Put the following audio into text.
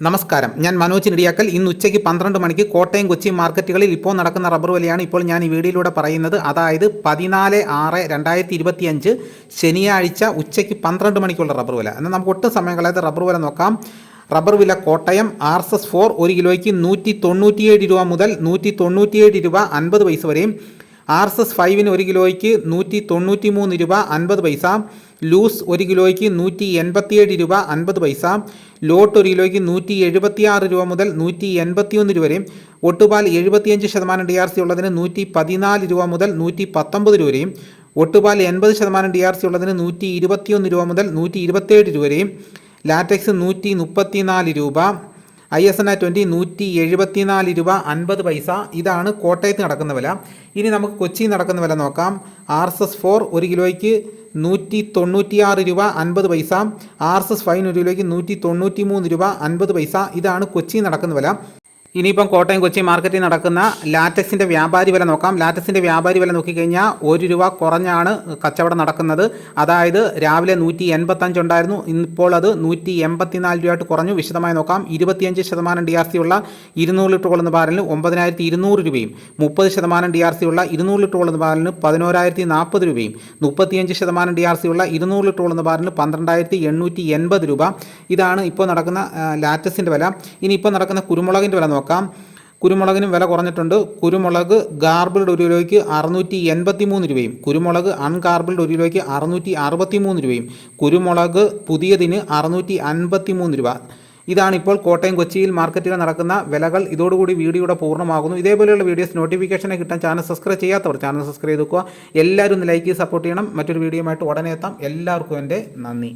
നമസ്കാരം. ഞാൻ മനോജ് നെടിയാക്കൽ ഇന്ന് ഉച്ചയ്ക്ക് പന്ത്രണ്ട് മണിക്ക് കോട്ടയം കൊച്ചി മാർക്കറ്റുകളിൽ ഇപ്പോൾ നടക്കുന്ന റബ്ബർ വിലയാണ് ഇപ്പോൾ ഞാൻ ഈ വീഡിയോയിലൂടെ പറയുന്നത്. അതായത് പതിനാല് ആറ് രണ്ടായിരത്തി ഇരുപത്തിയഞ്ച് ശനിയാഴ്ച ഉച്ചയ്ക്ക് പന്ത്രണ്ട് മണിക്കുള്ള റബ്ബർ വില. എന്നാൽ നമുക്ക് ഒട്ടും സമയം കളയാതെ റബ്ബർ വില നോക്കാം. റബ്ബർ വില Kottayam R S S four ഒരു കിലോയ്ക്ക് നൂറ്റി തൊണ്ണൂറ്റിയേഴ് രൂപ മുതൽ നൂറ്റി തൊണ്ണൂറ്റിയേഴ് രൂപ അൻപത് പൈസ വരെയും. ആർ എസ് എസ് ഫൈവിന് ഒരു കിലോയ്ക്ക് നൂറ്റി തൊണ്ണൂറ്റി മൂന്ന് രൂപ അൻപത് പൈസ. ലൂസ് ഒരു കിലോയ്ക്ക് നൂറ്റി എൺപത്തിയേഴ് രൂപ അൻപത് പൈസ ലോട്ട് ഒരു കിലോയ്ക്ക് നൂറ്റി എഴുപത്തിയാറ് രൂപ മുതൽ നൂറ്റി എൺപത്തിയൊന്ന് രൂപ വരെയും ഒട്ടുപാൽ എഴുപത്തിയഞ്ച് ശതമാനം ഡി ആർ സി ഉള്ളതിന് നൂറ്റി പതിനാല് രൂപ മുതൽ നൂറ്റി പത്തൊമ്പത് രൂപ വരെയും ഒട്ടുപാൽ എൺപത് ശതമാനം ഡി ആർ സി ഉള്ളതിന് നൂറ്റി ഇരുപത്തിയൊന്ന് രൂപ മുതൽ നൂറ്റി ഇരുപത്തിയേഴ് രൂപ വരെയും ലാറ്റക്സ് നൂറ്റി മുപ്പത്തിനാല് രൂപ I S N R twenty നൂറ്റി എഴുപത്തിനാല് രൂപ അൻപത് പൈസ. ഇതാണ് കോട്ടയത്ത് നടക്കുന്ന വില. ഇനി നമുക്ക് കൊച്ചിയിൽ നടക്കുന്ന വില നോക്കാം. ആർ എസ് എസ് ഫോർ ഒരു കിലോയ്ക്ക് നൂറ്റി തൊണ്ണൂറ്റിയാറ് രൂപ അൻപത് പൈസ. ആർ എസ് എസ് ഫൈവ് ഒരു കിലോയ്ക്ക് നൂറ്റി തൊണ്ണൂറ്റി മൂന്ന് രൂപ അൻപത് പൈസ. ഇതാണ് കൊച്ചി നടക്കുന്ന വില. ഇനിയിപ്പം കോട്ടയം കൊച്ചി മാർക്കറ്റിൽ നടക്കുന്ന ലാറ്റക്സിന്റെ വ്യാപാരി വില നോക്കാം. ലാറ്റക്സിന്റെ വ്യാപാരി വില നോക്കിക്കഴിഞ്ഞാൽ ഒരു രൂപ കുറഞ്ഞാണ് കച്ചവടം നടക്കുന്നത്. അതായത് രാവിലെ നൂറ്റി എൺപത്തഞ്ച് ഉണ്ടായിരുന്നു. ഇപ്പോൾ അത് നൂറ്റി എൺപത്തിനാല് രൂപയായിട്ട് കുറഞ്ഞു. വിശദമായി നോക്കാം. ഇരുപത്തിയഞ്ച് ശതമാനം ഡി ആർ സി ഉള്ള ഇരുന്നൂറ് ലിറ്റർ കൊള്ളുന്ന ബാരലിന് ഒമ്പതിനായിരത്തി ഇരുന്നൂറ് രൂപയും മുപ്പത് ശതമാനം ഡി ആർ സി ഉള്ള ഇരുന്നൂറ് ലിറ്റർ കൊള്ളുന്ന ബാരലിന് പതിനോരായിരത്തി നാൽപ്പത് രൂപയും മുപ്പത്തിയഞ്ച് ശതമാനം ഡി ആർ സി ഉള്ള ഇരുന്നൂറ് ലിറ്റർ കൊള്ളുന്ന ബാരലിന് പന്ത്രണ്ടായിരത്തി എണ്ണൂറ്റി എൺപത് രൂപ. ഇതാണ് ഇപ്പോൾ നടക്കുന്ന ലാറ്റസിന്റെ വില. ഇനി ഇപ്പോൾ നടക്കുന്ന കുരുമുളകിന്റെ വില നോക്കാം. കുരുമുളകിനും വില കുറഞ്ഞിട്ടുണ്ട്. കുരുമുളക് ഗാർബിൾഡ് ഒരു കിലോയ്ക്ക് അറുന്നൂറ്റി എൺപത്തി മൂന്ന് രൂപയും. കുരുമുളക് അൺഗാർബിൾഡ് ഒരു കിലോയ്ക്ക് അറുന്നൂറ്റി അറുപത്തി മൂന്ന് രൂപയും. കുരുമുളക് പുതിയതിന് അറുന്നൂറ്റി അൻപത്തി മൂന്ന് രൂപ ഇതാണിപ്പോൾ കോട്ടയം കൊച്ചിയിൽ മാർക്കറ്റിൽ നടക്കുന്ന വിലകൾ. ഇതോടുകൂടി വീഡിയോയുടെ പൂർണമാകുന്നു. ഇതേപോലെയുള്ള വീഡിയോസ് നോട്ടിഫിക്കേഷനെ കിട്ടാൻ ചാനൽ സബ്സ്ക്രൈബ് ചെയ്യാത്തവർ ചാനൽ സബ്സ്ക്രൈബ് ചെയ്ത് വെക്കുക. എല്ലാവരും ഒന്ന് ലൈക്ക് സപ്പോർട്ട് ചെയ്യണം. മറ്റൊരു വീഡിയോയുമായിട്ട് ഉടനെ എത്താം. എല്ലാവർക്കും എന്റെ നന്ദി.